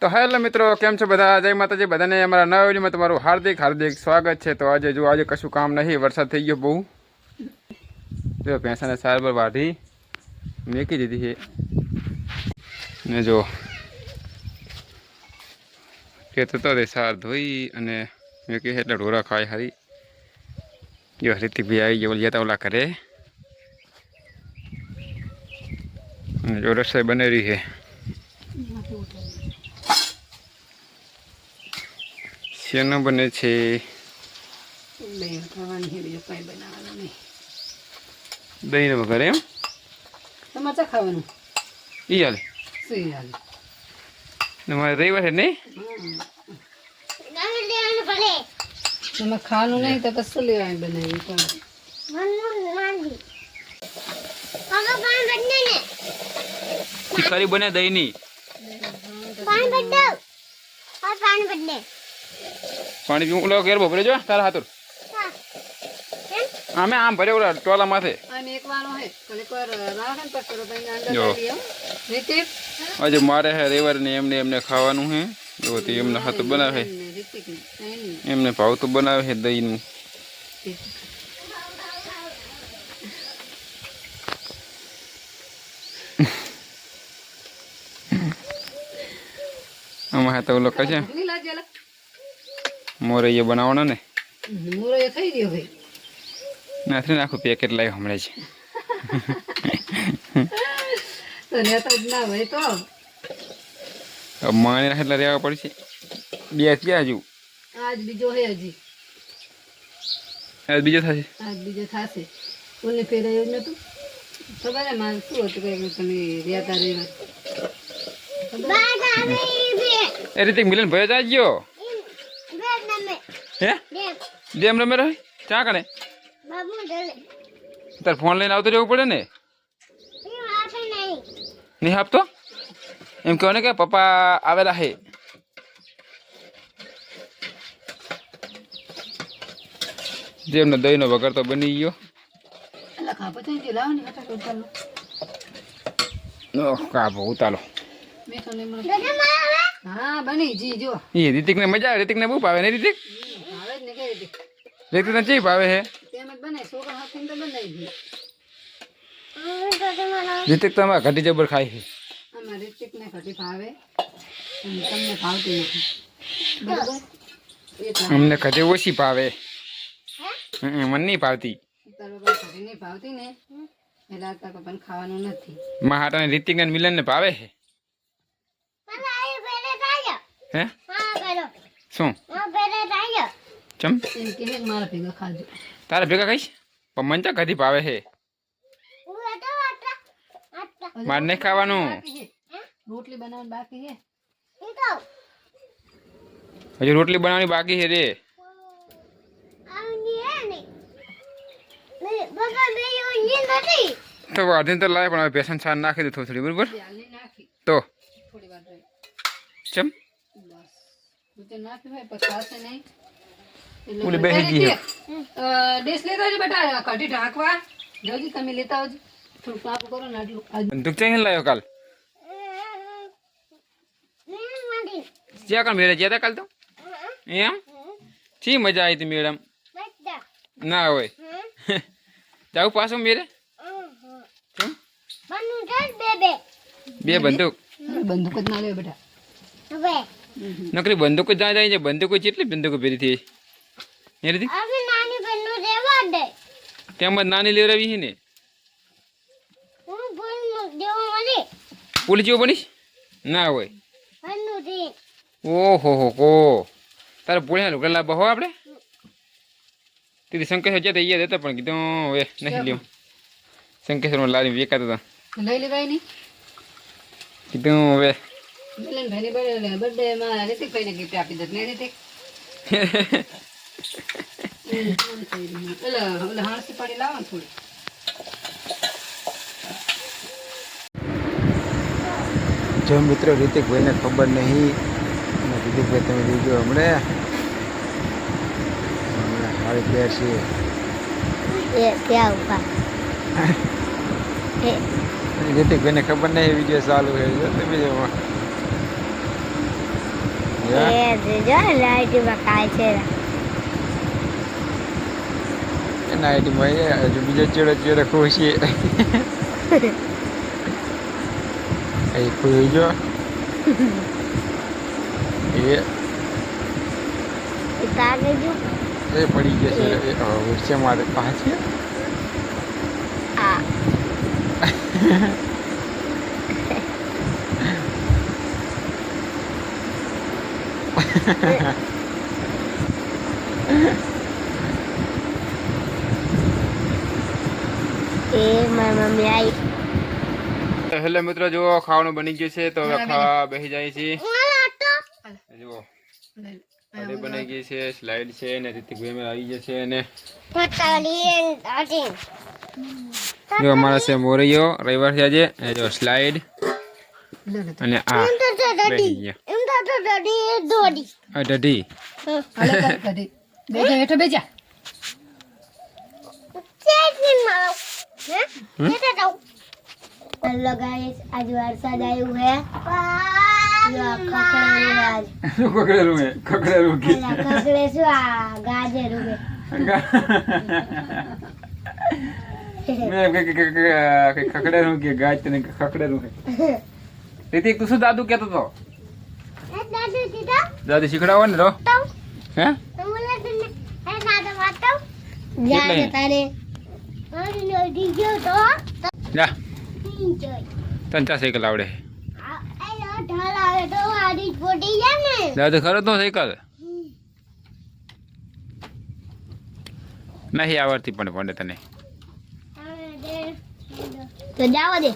તો હેલો મિત્રો, કેમ છો બધા? જય માતાજી. બધાને અમારા નવા વિડીયોમાં તમારું હાર્દિક હાર્દિક સ્વાગત છે. તો આજે જો આજે કશું કામ નહીં, વરસાદ થઈ ગયો બહુ. જો ભેંસાને સાર પર વાઢી મેકી દીધી છે. ને જો કહેતો તો તે સાર ધોઈ અને મેકી છે એટલે ઢોરા ખાય હારી. જો હરિતિક ભાઈ આવી ગયા જતા ઓલા કરે અને જો રસોઈ બને રહી છે. શેનો બને છે? દહીં દહીં વગર એમ? તમારે ખાવાનું? ઈ હાલે. સુઈ હાલ? ને રવિવાર નહીં? તમે ખાવાનું નહીં તો પછી શું લેવાનું બનાવી પણ ખીચડી બને દહીંની. પાણી પીવું. ઓલો ઘેર બપોરે જો તારા હાથુર અમે આમ ભરે ઓલા ટોલા માથે. પણ તો આજે મારે હે રવિવાર ને એમને એમને ખાવાનું હે. જો તે એમને હાથ બનાવે એમને, ભાવ ભાવતું બનાવે છે દહીંનું. આમાં તો ઓલો કશે ભૂલી લાગજે લા. મોરે એ બનાવવાનો ને? મૂરો એ થઈ ગયો ભાઈ. નાથી આખું પેકેટ લાવી હમણાં જ. તો લેતા જ ના ભાઈ તો. માણી રાખે એટલે રહેવા પડશે. બે થયા હજુ. આજ બીજો હે હજી. આજ બીજો થશે? આજ બીજો થશે. ઓલે ફેરાયું નતું ખબર મારે શું હતું કે તમે રહેતા રહેવા. એ રીતે મિલન ભયો જાય ગયો હે? જેમ રમે રહે? ક્યાં કણે? તાર ફોન લઈને આવતો રહેવું પડે ને? નહીં આપતો? એમ કહો ને કે પપ્પા આવેલા હે. જેમને દહીંનો વગર તો બની ગયો. ને કાપો ઉતાલો. હા બની જી જો એ રીતિકને મજા આવે રીતિકને બહુ ભાવે ને રીતિક? ને રીતિકને ચી ભાવે હે તેમ જ બને છોકરા હાથીને તો બનાવી દઈએ રીતિક તો અમારા ઘટી જબર ખાય છે આમાં રિતિકને ઘટી ભાવે અને તમને ભાવતી નથી બરોબર એટલા અમને ઘટે ઓછી ભાવે હમ, મને નહીં ભાવતી તારો કોઈ ઘટી નહીં ભાવતી ને એટલે આ તારો પણ ખાવાનું નથી મારા હાટાને રીતિક અને મિલનને ભાવે છે હે શું ચમ એમ કે હે કે મારા ભેગા ખાજો તારે ભેગા કહીશ પણ મને તો ઘટી ભાવે છે મારે નહીં ખાવાનું બાકી છે રોટલી બનાવવાની બાકી છે હજુ રોટલી બનાવવાની બાકી છે રે તો અડધી તો લાવે પણ હવે બેસન છાન નાખી દે થોડી થોડી બરોબર તે હાલની નાખી તો થોડી વાર રહી ચમ બસ ઉતે નાખી હોય પછી ખાશે નહીં એટલે ઓલી બેસી ગઈ ડીશ લેતા આવજો બેટા કઢી ઢાંકવા. જલ્દી તમે લેતા આવજો. થોડું કાપું કરો ને આટલું. આજુ બંદૂક લાયો કાલ? જ્યાં કાલ મેળે જ્યાં તા કાલ તો? એમ? શી મજા આવી હતી મેડમ ના હોય. જાઉં પાછું મેરે બે બંદૂક. બંદૂક જ ના લે બેટા. નકરી બંદૂક જ જાય છે. બંદૂક કેટલી બંદૂક ભેરી થઈ. એ રીતે તેમ જ નાની લેવડાવી છે ને? પોલીસ જેવો બનીશ? ના હોય. ઓહો હો કો તારે પોળ્યા લુગડા લાવવા હો આપણે? તેથી શંકેશ્વર જતા અહીંયા દેતા પણ કીધું હવે નહીં લ્યો. શંકેશ્વરમાં લાવી વેકાતા હતા. લઈ લેવાય નહીં કીધું હવે મિલન બર્થડે બર્થડે માં રિતિક ગિફ્ટ આપી દે. ને રિતિક જો મિત્રો રિતિકભાઈને ખબર નહીં અને રિતિકભાઈ તમે જોજો હમણે. હમણાં હારી ગયા છીએ. રિતિકભાઈને ખબર નહીં વીડિયો ચાલુ છે. તમે જો છે જો લાઈટમાં કાય છે. એના આઈટીમાં એ હજુ બીજો ચેડો ચેડો ખુશી એ ખુશ જો એ. એ જો એ પડી ગયા છે. એ. વચ્ચે મારે. પાછી આ એ મારી મમ્મી આવી હેલો મિત્રો જુઓ ખાવાનું બની ગયું છે તો હવે ખાવા બેસી જાય છે જુઓ બની ગઈ છે સ્લાઇડ છે ને રિતિકભાઈ અમે આવી ગયા છે અને જો અમારા છે મોરૈયો રવિવાર છે આજે. એ જો લે અને આ બેસી ગયા. આ ઢઢી હાલે કર. કઢી બેજા હેઠે બેજા હેલો ગાઈસ આજ વરસાદ આવ્યું હે. શું ખકડેલું હે? ખકડેલું કે? અલા ખકડે શું? આ ગાજર ઉગે. મેં કે- કે- કે- કે- કે ખકડેલું કે ગાય તને કે ખકડેલું હે? રિતિક તું શું દાદુ કહેતો તો દાદી શીખડાવો ને તો. હે? જા તારે? જા. તન ચા સાયકલ આવડે દાદુ ખરો તો સાયકલ? નહીં આવડતી પણ પડે તને. તો જાવા દે.